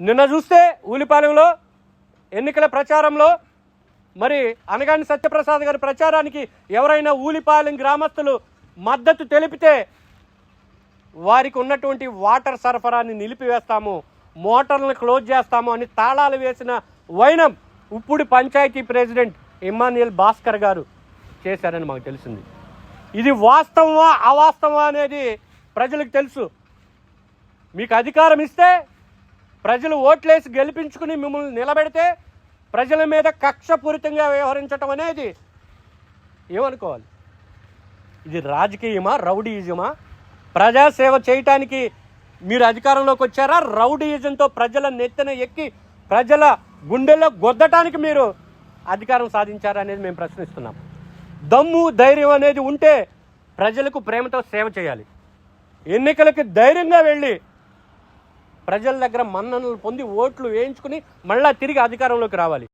నిన్న చూస్తే ఊలిపాలెంలో ఎన్నికల ప్రచారంలో మరి అనగాని సత్యప్రసాద్ గారి ప్రచారానికి ఎవరైనా ఊలిపాలెం గ్రామస్తులు మద్దతు తెలిపితే వారికి ఉన్నటువంటి వాటర్ సరఫరాని నిలిపివేస్తాము మోటార్లను క్లోజ్ చేస్తాము అని తాళాలు వేసిన వైనం ఇప్పుడు పంచాయతీ ప్రెసిడెంట్ ఇమ్మాన్యుయల్ భాస్కర్ గారు చేశారని మాకు తెలిసింది. ఇది వాస్తవమా అవాస్తవమా అనేది ప్రజలకు తెలుసు. మీకు అధికారం ఇస్తే ప్రజలు ఓట్లేసి గెలిపించుకుని మిమ్మల్ని నిలబెడితే ప్రజల మీద కక్షపూరితంగా వ్యవహరించటం అనేది ఏమనుకోవాలి? ఇది రాజకీయమా రౌడీయిజమా? ప్రజాసేవ చేయటానికి మీరు అధికారంలోకి వచ్చారా? రౌడీయిజంతో ప్రజల నెత్తిన ఎక్కి ప్రజల గుండెల్లో గొద్దటానికి మీరు అధికారం సాధించారా అనేది మేము ప్రశ్నిస్తున్నాం. దమ్ము ధైర్యం అనేది ఉంటే ప్రజలకు ప్రేమతో సేవ చేయాలి. ఎన్నికలకి ధైర్యంగా వెళ్ళి ప్రజల దగ్గర మన్ననలు పొంది ఓట్లు వేయించుకుని మళ్ళా తిరిగి అధికారంలోకి రావాలి.